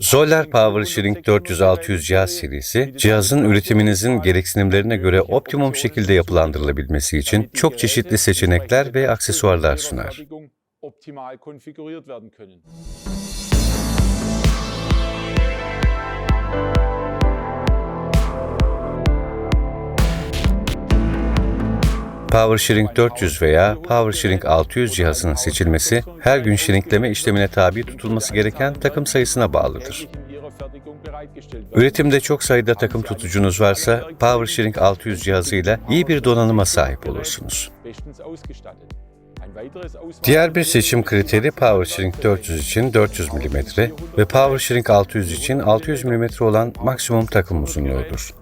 Zoller PowerShrink 400-600 cihaz serisi, cihazın üretiminizin gereksinimlerine göre optimum şekilde yapılandırılabilmesi için çok çeşitli seçenekler ve aksesuarlar sunar. PowerShrink 400 veya PowerShrink 600 cihazının seçilmesi, her gün shrinkleme işlemine tabi tutulması gereken takım sayısına bağlıdır. Üretimde çok sayıda takım tutucunuz varsa, PowerShrink 600 cihazıyla iyi bir donanıma sahip olursunuz. Diğer bir seçim kriteri PowerShrink 400 için 400 mm ve PowerShrink 600 için 600 mm olan maksimum takım uzunluğudur.